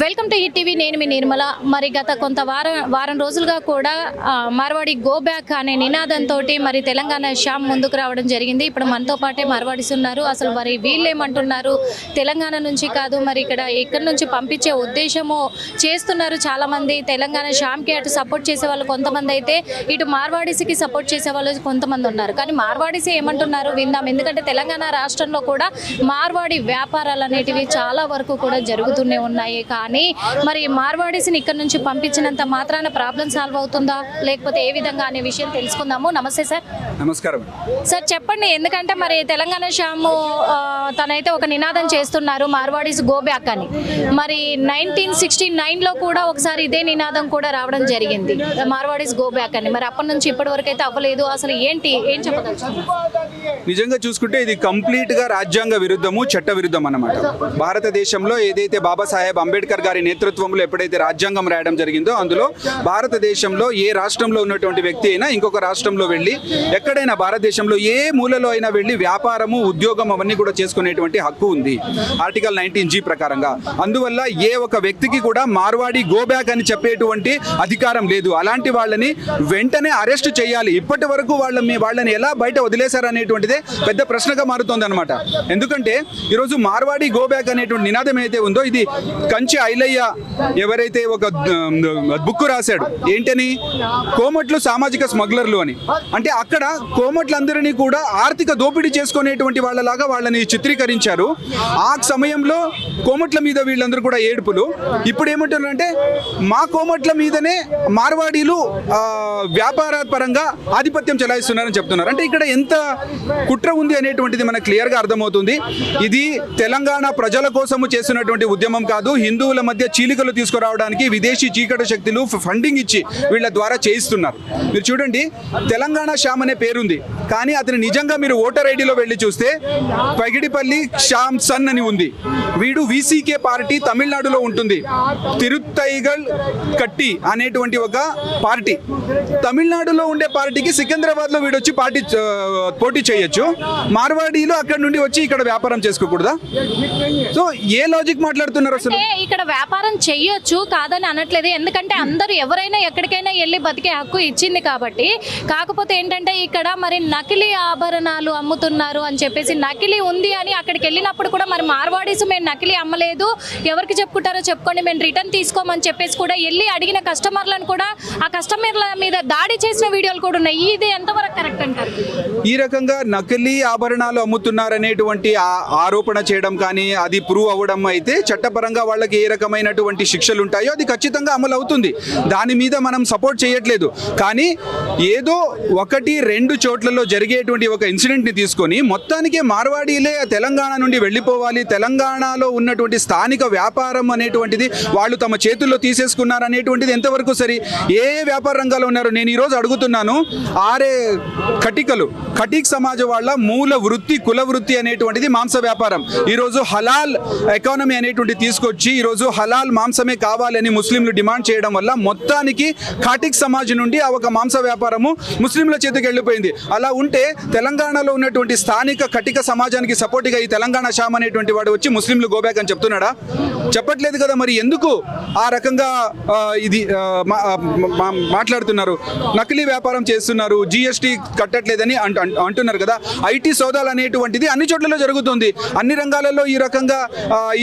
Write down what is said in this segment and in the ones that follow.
Welcome to ETV నేను మీ నిర్మల. మరి గత కొంత వారం వారం రోజులుగా కూడా మార్వాడి గో బ్యాక్ అనే నినాదంతో మరి తెలంగాణ శ్యామ్ ముందుకు రావడం జరిగింది. ఇప్పుడు మనతో పాటే మార్వాడిస్ ఉన్నారు. అసలు మరి వీళ్ళు ఏమంటున్నారు తెలంగాణ నుంచి కాదు మరి ఇక్కడ ఎక్కడి నుంచి పంపించే ఉద్దేశము చేస్తున్నారు చాలామంది. తెలంగాణ శ్యామ్కి అటు సపోర్ట్ చేసే వాళ్ళు కొంతమంది అయితే ఇటు మార్వాడిస్కి సపోర్ట్ చేసే వాళ్ళు కొంతమంది ఉన్నారు. కానీ మార్వాడిస్ ఏమంటున్నారు? విందాం. ఎందుకంటే తెలంగాణ రాష్ట్రంలో కూడా మార్వాడి వ్యాపారాలు అనేటివి చాలా వరకు కూడా జరుగుతూనే ఉన్నాయి. కానీ మరి మార్వాడీస్ని ఇక్కడ నుంచి పంపించినంత మాత్రాన ప్రాబ్లం సాల్వ్ అవుతుందా? లేకపోతే ఏ విధంగా అనే విషయం తెలుసుకుందాము. నమస్తే సార్. నమస్కారం. సార్ చెప్పండి ఎందుకంటే మరి తెలంగాణ శ్యాము తనైతే ఒక నినాదం చేస్తున్నారు మార్వాడీస్ గో బ్యాక్ అని. మరి నైన్టీన్ సిక్స్టీ నైన్లో కూడా ఒకసారి ఇదే నినాదం కూడా రావడం జరిగింది మార్వాడీస్ గో బ్యాక్ అని. మరి అప్పటి నుంచి ఇప్పటి వరకు అయితే అవ్వలేదు. అసలు ఏంటి ఏం చెప్పదలుచుకున్నారు? నిజంగా చూసుకుంటే ఇది కంప్లీట్గా రాజ్యాంగ విరుద్ధము చట్ట విరుద్ధం అన్నమాట. భారతదేశంలో ఏదైతే బాబాసాహెబ్ అంబేద్కర్ గారి నేతృత్వంలో ఎప్పుడైతే రాజ్యాంగం రాయడం జరిగిందో అందులో భారతదేశంలో ఏ రాష్ట్రంలో ఉన్నటువంటి వ్యక్తి అయినా ఇంకొక రాష్ట్రంలో వెళ్ళి ఎక్కడైనా భారతదేశంలో ఏ మూలలో అయినా వెళ్ళి వ్యాపారము ఉద్యోగం అవన్నీ కూడా చేసుకునేటువంటి హక్కు ఉంది. ఆర్టికల్ నైన్టీన్ జీ ప్రకారంగా. అందువల్ల ఏ ఒక వ్యక్తికి కూడా మార్వాడి గో బ్యాక్ అని చెప్పేటువంటి అధికారం లేదు. అలాంటి వాళ్ళని వెంటనే అరెస్ట్ చేయాలి. ఇప్పటి వరకు వాళ్ళ మీ వాళ్ళని ఎలా బయట వదిలేశారనేటువంటి అనేటువంటిదే పెద్ద ప్రశ్నగా మారుతోంది అనమాట ఎందుకంటే ఈరోజు మార్వాడి గో బ్యాక్ అనేటువంటి నినాదం ఏదైతే ఉందో ఇది కంచి ఐలయ్య ఎవరైతే ఒక బుక్ రాశాడు ఏంటని? కోమట్లు సామాజిక స్మగ్లర్లు అని. అంటే అక్కడ కోమట్లందరినీ కూడా ఆర్థిక దోపిడీ చేసుకునేటువంటి వాళ్ళలాగా వాళ్ళని చిత్రీకరించారు. ఆ సమయంలో కోమట్ల మీద వీళ్ళందరూ కూడా ఏడుపులు. ఇప్పుడు ఏమంటున్నారంటే మా కోమట్ల మీదనే మార్వాడీలు వ్యాపార పరంగా ఆధిపత్యం చెలాయిస్తున్నారని చెప్తున్నారు. అంటే ఇక్కడ ఎంత కుట్ర ఉంది అనేటువంటిది మనకు క్లియర్గా అర్థమవుతుంది. ఇది తెలంగాణ ప్రజల కోసము చేస్తున్నటువంటి ఉద్యమం కాదు. హిందువుల మధ్య చీలికలు తీసుకురావడానికి విదేశీ చీకటి శక్తులు ఫండింగ్ ఇచ్చి వీళ్ళ ద్వారా చేయిస్తున్నారు. మీరు చూడండి తెలంగాణ శ్యామ్ అనే పేరుంది. కానీ అతను నిజంగా మీరు ఓటర్ ఐడిలో వెళ్ళి చూస్తే పగిడిపల్లి శ్యామ్ సన్ అని ఉంది. వీడు వీసీకే పార్టీ తమిళనాడులో ఉంటుంది. తిరుత్తైగల్ కట్టి అనేటువంటి ఒక పార్టీ. తమిళనాడులో ఉండే పార్టీకి సికింద్రాబాద్లో వీడొచ్చి పార్టీ పోటీ చేయొచ్చు. మార్వాడీలో అక్కడ నుండి వచ్చి ఇక్కడ వ్యాపారం చేసుకోకూడదా? సో ఏ లాజిక్ మాట్లాడుతున్నారు అసలు? ఇక్కడ వ్యాపారం చెయ్యొచ్చు కాదని అనట్లేదు. ఎందుకంటే అందరూ ఎవరైనా ఎక్కడికైనా వెళ్ళి బతికే హక్కు ఇచ్చింది కాబట్టి. కాకపోతే ఏంటంటే ఇక్కడ మరి నకిలీ ఆభరణాలు అమ్ముతున్నారు అని చెప్పేసి నకిలీ ఉంది అని అక్కడికి వెళ్ళినప్పుడు కూడా మరి మార్వాడీస్ మేము నకిలీ అమ్మలేదు. ఎవరికి చెప్పుకుంటారో చెప్పుకోండి మేము రిటర్న్ తీసుకోమని చెప్పేసి కూడా వెళ్ళి అడిగిన కస్టమర్లను కూడా ఆ కస్టమర్ల మీద దాడి చేసిన వీడియోలు కూడా ఉన్నాయి. ఇది ఎంతవరకు కరెక్ట్ అంటారు? ఈ రకంగా నకిలీ ఆభరణాలు అమ్ముతున్నారనేటువంటి ఆ- ఆరోపణ చేయడం కానీ అది ప్రూవ్ అవ్వడం అయితే చట్టపరంగా వాళ్ళకి ఏ రకమైనటువంటి శిక్షలు ఉంటాయో అది ఖచ్చితంగా అమలు అవుతుంది. దాని మీద మనం సపోర్ట్ చేయట్లేదు. కానీ ఏదో ఒకటి రెండు చోట్లలో జరిగేటువంటి ఒక ఇన్సిడెంట్ని తీసుకొని మొత్తానికి మార్వాడీలే తెలంగాణ నుండి వెళ్ళిపోవాలి. తెలంగాణలో ఉన్నటువంటి స్థానిక వ్యాపారం అనేటువంటిది వాళ్ళు తమ చేతుల్లో తీసేసుకున్నారు అనేటువంటిది ఎంతవరకు సరి? ఏ వ్యాపార రంగాల్లో ఉన్నారు నేను ఈరోజు అడుగుతున్నాను. ఆరే కటికలు కటిక్ సమా సమాజ వాళ్ళ మూల వృత్తి కుల వృత్తి అనేటువంటిది మాంస వ్యాపారం. ఈరోజు హలాల్ ఎకానమీ అనేటువంటి తీసుకొచ్చి ఈరోజు హలాల్ మాంసమే కావాలని ముస్లింలు డిమాండ్ చేయడం వల్ల మొత్తానికి కాటిక్ సమాజ్ నుండి ఆ ఒక మాంస వ్యాపారము ముస్లింల చేతికి వెళ్ళిపోయింది. అలా ఉంటే తెలంగాణలో ఉన్నటువంటి స్థానిక కటిక సమాజానికి సపోర్ట్గా ఈ తెలంగాణ షామ్ అనేటువంటి వాడు వచ్చి ముస్లింలు గోబ్యాక్ అని చెప్తున్నాడా? చెప్పట్లేదు కదా మరి ఎందుకు ఆ రకంగా ఇది మాట్లాడుతున్నారు? నకిలీ వ్యాపారం చేస్తున్నారు జిఎస్టీ కట్టట్లేదని అంటున్నారు కదా. ఐటీ సోదాలు అనేటువంటిది అన్ని చోట్లలో జరుగుతుంది. అన్ని రంగాలలో ఈ రకంగా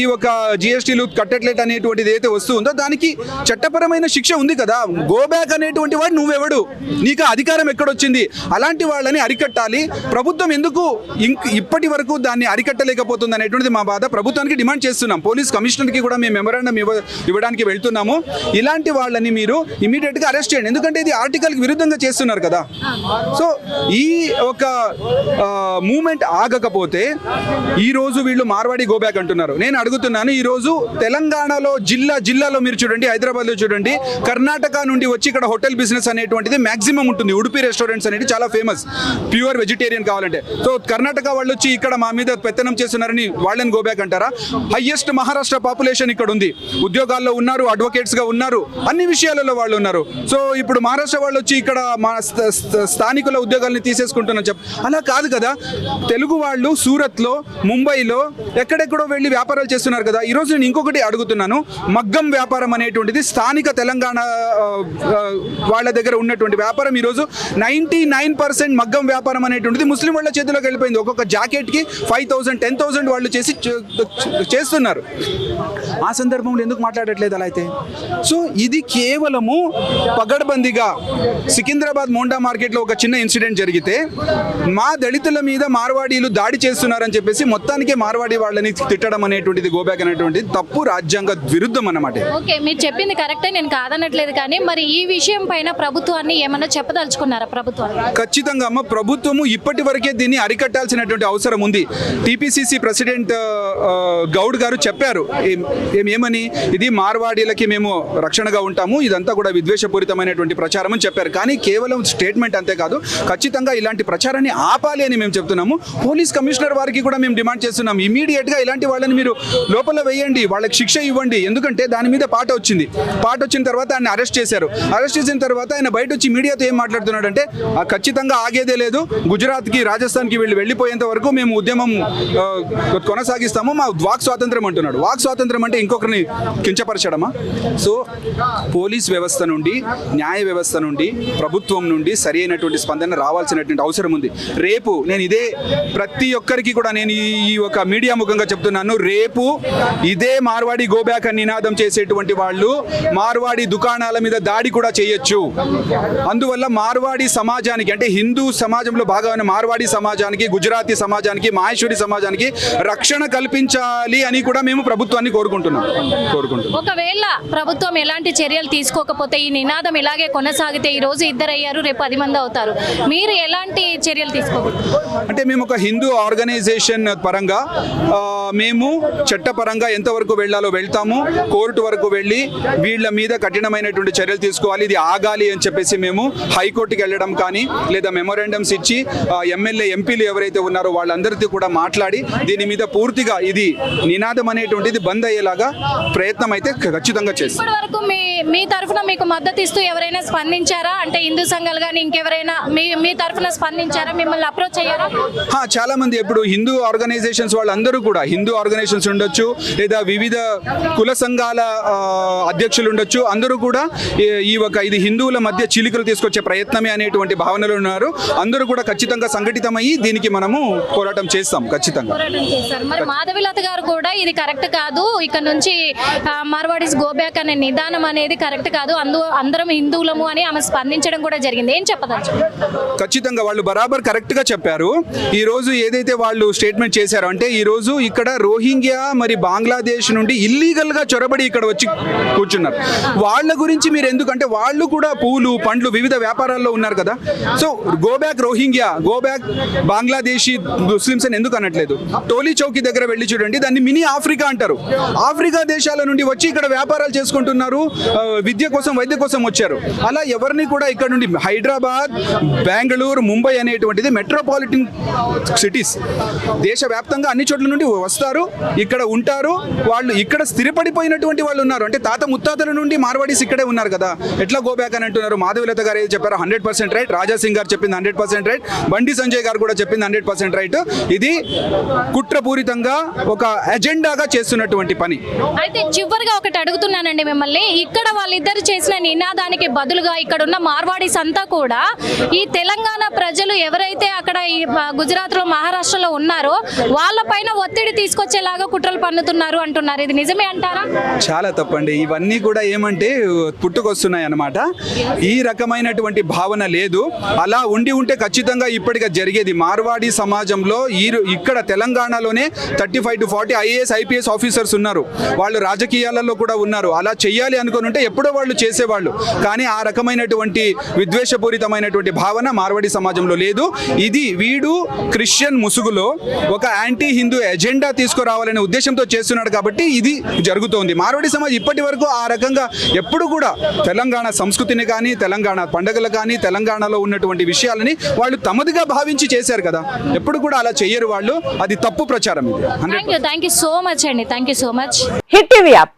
ఈ ఒక జిఎస్టీలు కట్టట్లేట్ అనేటువంటిది ఏదైతే వస్తుందో దానికి చట్టపరమైన శిక్ష ఉంది కదా. గో బ్యాక్ అనేటువంటి వాడు నువ్వెవడు? నీకు అధికారం ఎక్కడొచ్చింది? అలాంటి వాళ్ళని అరికట్టాలి. ప్రభుత్వం ఎందుకు ఇంక్ ఇప్పటి వరకు దాన్ని అరికట్టలేకపోతుంది అనేటువంటిది మా బాధ. ప్రభుత్వానికి డిమాండ్ చేస్తున్నాం. పోలీస్ కమిషనర్కి కూడా మేము మెమరాండం ఇవ్వ ఇవ్వడానికి వెళ్తున్నాము. ఇలాంటి వాళ్ళని మీరు ఇమీడియట్గా అరెస్ట్ చేయండి. ఎందుకంటే ఇది ఆర్టికల్కి విరుద్ధంగా చేస్తున్నారు కదా. సో ఈ ఒక మూమెంట్ ఆగకపోతే ఈరోజు వీళ్ళు మార్వాడి గోబ్యాక్ అంటున్నారు. నేను అడుగుతున్నాను ఈరోజు తెలంగాణలో జిల్లా జిల్లాలో మీరు చూడండి హైదరాబాద్లో చూడండి కర్ణాటక నుండి వచ్చి ఇక్కడ హోటల్ బిజినెస్ అనేటువంటిది మ్యాక్సిమం ఉంటుంది. ఉడిపి రెస్టారెంట్స్ అనేది చాలా ఫేమస్. ప్యూర్ వెజిటేరియన్ కావాలంటే. సో కర్ణాటక వాళ్ళు వచ్చి ఇక్కడ మా మీద పెత్తనం చేస్తున్నారని వాళ్ళని గోబ్యాక్ అంటారా? హయ్యెస్ట్ మహారాష్ట్ర పాపులేషన్ ఇక్కడ ఉంది. ఉద్యోగాల్లో ఉన్నారు అడ్వకేట్స్గా ఉన్నారు అన్ని విషయాలలో వాళ్ళు ఉన్నారు. సో ఇప్పుడు మహారాష్ట్ర వాళ్ళు వచ్చి ఇక్కడ మా స్థ- స్థానికుల ఉద్యోగాల్ని తీసేసుకుంటున్నారు. చెప్ అలా కాదు కదా. తెలుగు వాళ్ళు సూరత్లో ముంబైలో ఎక్కడెక్కడో వెళ్ళి వ్యాపారాలు చేస్తున్నారు కదా. ఈరోజు నేను ఇంకొకటి అడుగుతున్నాను. మగ్గం వ్యాపారం అనేటువంటిది స్థానిక తెలంగాణ వాళ్ళ దగ్గర ఉన్నటువంటి వ్యాపారం ఈరోజు నైంటీ నైన్ పర్సెంట్ మగ్గం వ్యాపారం అనేటువంటిది ముస్లిం వాళ్ళ చేతిలోకి వెళ్ళిపోయింది. ఒక్కొక్క జాకెట్కి ఫైవ్ థౌసండ్ టెన్ థౌసండ్ వాళ్ళు చేసి చేస్తున్నారు. ఆ సందర్భంలో ఎందుకు మాట్లాడట్లేదు అలా అయితే? సో ఇది కేవలము పగడ్బందీగా సికింద్రాబాద్ మోండా మార్కెట్లో ఒక చిన్న ఇన్సిడెంట్ జరిగితే మా దళితుల మీద మార్వాడీలు దాడి చేస్తున్నారని చెప్పేసి మొత్తానికే మార్వాడి వాళ్ళని తిట్టడం అనేటువంటిది గోబ్యాక్ అనేటువంటిది తప్పు రాజ్యాంగ విరుద్ధం అన్నమాట. ఓకే మీరు చెప్పింది కరెక్టే నేను కాదనట్లేదు కానీ మరి ఈ విషయం పైన ప్రభుత్వాన్ని ఏమన్నా చెప్పదలుచుకున్నారా ప్రభుత్వాన్ని? ఖచ్చితంగా అమ్మ ప్రభుత్వము ఇప్పటి వరకే దీన్ని అరికట్టాల్సినటువంటి అవసరం ఉంది. టీపీసీసీ ప్రెసిడెంట్ గౌడ్ గారు చెప్పారు ఏమని? ఇది మార్వాడీలకి మేము రక్షణగా ఉంటాము ఇదంతా కూడా విద్వేషపూరితమైనటువంటి ప్రచారం అని చెప్పారు. కానీ కేవలం స్టేట్మెంట్ అంతేకాదు ఖచ్చితంగా ఇలాంటి ప్రచారాన్ని ఆపాలి అని మేము చెప్తున్నాము. పోలీస్ కమిషనర్ వారికి కూడా మేము డిమాండ్ చేస్తున్నాం. ఇమీడియట్గా ఇలాంటి వాళ్ళని మీరు లోపల వేయండి వాళ్ళకి శిక్ష ఇవ్వండి. ఎందుకంటే దాని మీద పాట వచ్చింది. పాట వచ్చిన తర్వాత ఆయన అరెస్ట్ చేశారు. అరెస్ట్ చేసిన తర్వాత ఆయన బయట వచ్చి మీడియాతో ఏం మాట్లాడుతున్నాడంటే అంటే ఖచ్చితంగా ఆగేదే లేదు. గుజరాత్కి రాజస్థాన్కి వెళ్ళి వెళ్ళిపోయేంత వరకు మేము ఉద్యమం కొనసాగిస్తాము. మా వాక్ స్వాతంత్రం అంటున్నాడు. వాక్ స్వాతంత్రం అంటే ఇంకొకరిని కించపరచడమా సో పోలీస్ వ్యవస్థ నుండి న్యాయ వ్యవస్థ నుండి ప్రభుత్వం నుండి సరి అయినటువంటి స్పందన రావాల్సినటువంటి అవసరం ఉంది. రేపు నేను ఇదే ప్రతి ఒక్కరికి కూడా నేను ఈ ఒక మీడియా ముఖంగా చెప్తున్నాను. రేపు ఇదే మార్వాడి గోబ్యాక్ అని నినాదం చేసేటువంటి వాళ్ళు మార్వాడి దుకాణాల మీద దాడి కూడా చేయొచ్చు. అందువల్ల మార్వాడి సమాజానికి అంటే హిందూ సమాజంలో భాగమైన మార్వాడి సమాజానికి గుజరాతీ సమాజానికి మాహేశ్వరి సమాజానికి రక్షణ కల్పించాలి అని కూడా మేము ప్రభుత్వాన్ని కోరుకుంటున్నాం. కోరుకుంటున్నాం. ఒకవేళ ప్రభుత్వం ఎలాంటి చర్యలు తీసుకోకపోతే ఈ నినాదం ఇలాగే కొనసాగితే ఈ రోజు ఇద్దరు అయ్యారు రేపు పది మంది అవుతారు. మీరు ఎలాంటి చర్యలు అంటే మేము ఒక హిందూ ఆర్గనైజేషన్ పరంగా మేము చట్టపరంగా ఎంతవరకు వెళ్ళాలో వెళ్తాము కోర్టు వరకు వెళ్ళి వీళ్ళ మీద కఠినమైనటువంటి చర్యలు తీసుకోవాలి ఇది ఆగాలి అని చెప్పేసి మేము హైకోర్టుకి వెళ్ళడం కానీ లేదా మెమోరాండమ్స్ ఇచ్చి ఎమ్మెల్యే ఎంపీలు ఎవరైతే ఉన్నారో వాళ్ళందరితో కూడా మాట్లాడి దీని మీద పూర్తిగా ఇది నినాదం అనేటువంటిది బంద్ అయ్యేలాగా ప్రయత్నం అయితే ఖచ్చితంగా చేస్తాం. వరకు మీ మీ తరఫున మీకు మద్దతు ఇస్తూ ఎవరైనా స్పందించారా? అంటే హిందూ సంఘాలు కానీ ఇంకెవరైనా మీ మీ తరఫున స్పందించారా? మిమ్మల్ని అప్రోచ్ అయ్యారా? చాలా మంది. ఇప్పుడు హిందూ ఆర్గనైజేషన్స్ వాళ్ళందరూ కూడా హిందూ ఆర్గనైజేషన్స్ ఉండొచ్చు లేదా వివిధ కుల సంఘాల అధ్యక్షులు ఉండొచ్చు అందరూ కూడా ఈ- ఒక ఇది హిందువుల మధ్య చీలికలు తీసుకొచ్చే ప్రయత్నమే అనేటువంటి భావనలు ఉన్నారు. అందరూ కూడా ఖచ్చితంగా సంఘటితమయ్యి దీనికి మనము పోరాటం చేస్తాం ఖచ్చితంగా. మరి మాధవిలత గారు కూడా ఇది కరెక్ట్ కాదు. ఇక్కడ నుంచి మార్వాడీస్ గో బ్యాక్ అనే నిదానం అనేది కరెక్ట్ కాదు. అందు అందరం హిందువులము అని ఆమె స్పందించడం కూడా జరిగింది. ఏం చెప్పదలుచు ఖచ్చితంగా వాళ్ళు బరాబర్ కరెక్ట్ గా చెప్పారు. ఈ రోజు ఏదైతే వాళ్ళు స్టేట్మెంట్ చేశారో అంటే ఈ రోజు ఇక్కడ రోహింగ్యా మరి బంగ్లాదేశ్ నుండి ఇల్లీగల్గా చొరబడి ఇక్కడ వచ్చి కూర్చున్నారు. వాళ్ళ గురించి మీరు ఎందుకంటే వాళ్ళు కూడా పూలు పండ్లు వివిధ వ్యాపారాల్లో ఉన్నారు కదా. So go back Rohingya go back Bangladeshi Muslims అని ఎందుకు అనట్లేదు? టోలీ చౌకీ దగ్గర వెళ్ళి చూడండి. దాన్ని మినీ ఆఫ్రికా అంటారు. ఆఫ్రికా దేశాల నుండి వచ్చి ఇక్కడ వ్యాపారాలు చేసుకుంటున్నారు. విద్య కోసం వైద్య కోసం వచ్చారు. అలా ఎవరిని కూడా ఇక్కడ నుండి హైదరాబాద్ బెంగళూరు ముంబై అనేటువంటిది మెట్రోపాలిటన్ సిటీస్ దేశవ్యాప్తంగా అన్ని చోట్ల నుండి వస్తారు ఇక్కడ ఉంటారు వాళ్ళు ఇక్కడ స్థిరపడిపోయినటువంటి వాళ్ళు ఉన్నారు. అంటే తాత ముత్తాతల నుండి మార్వాడీస్ ఇక్కడే ఉన్నారు కదా. ఎట్లా గోబ్యాక్ అని అంటున్నారు? మాధవిలత గారు ఏది చెప్పారు హండ్రెడ్ పర్సెంట్ రైట్ రాజాసింగ్ గారు చెప్పింది hundred percent right Bandi Sanjay గారు కూడా చెప్పింది హండ్రెడ్ పర్సెంట్ రైట్ ఇది కుట్రపూరితంగా ఒక ఎజెండాగా చేస్తున్నటువంటి పని. అయితే చివరిగా ఒకటి అడుగుతున్నానండి మిమ్మల్ని. ఇక్కడ వాళ్ళిద్దరు చేసిన నినాదానికి బదులుగా ఇక్కడ ఉన్న మార్వాడీస్ అంతా కూడా ఈ తెలంగాణ ప్రజలు ఎవరైతే అక్కడ ఈ గుజరాత్లో మహారాష్ట్రలో ఉన్నారో వాళ్ళపైన ఒత్తిడి తీసుకొచ్చేలాగా కుట్రలు పన్నుతున్నారు అంటున్నారు. ఇది నిజమే అంటారా? చాలా తప్పండి. ఇవన్నీ కూడా ఏమంటే పుట్టుకొస్తున్నాయి అన్నమాట ఈ రకమైనటువంటి భావన లేదు. అలా ఉండి ఉంటే ఖచ్చితంగా ఇప్పటిగా జరిగేది. మార్వాడి సమాజంలో ఈ ఇక్కడ తెలంగాణలోనే thirty five to forty IAS IPS officers ఉన్నారు. వాళ్ళు రాజకీయాలలో కూడా ఉన్నారు. అలా చేయాలి అనుకుని ఉంటే ఎప్పుడో వాళ్ళు చేసేవాళ్ళు. కానీ ఆ రకమైనటువంటి విద్వేషపూరితమైనటువంటి భావన మార్వాడి సమాజంలో లేదు. ఇది వీడు క్రిస్టియన్ ముసుగులో ఒక యాంటీ హిందూ ఎజెండా తీసుకురావాలనే ఉద్దేశంతో చేస్తున్నాడు కాబట్టి ఇది జరుగుతోంది. మార్వాడి సమాజం ఇప్పటి వరకు ఆ రకంగా ఎప్పుడు కూడా తెలంగాణ సంస్కృతిని కానీ తెలంగాణ పండుగలు కానీ తెలంగాణలో ఉన్నటువంటి విషయాలని వాళ్ళు తమదిగా భావించి చేశారు కదా. ఎప్పుడు కూడా అలా చెయ్యరు వాళ్ళు. అది తప్పు ప్రచారం ఇది. Hundred thank you thank you so much అండి. Thank you so much hit TV app.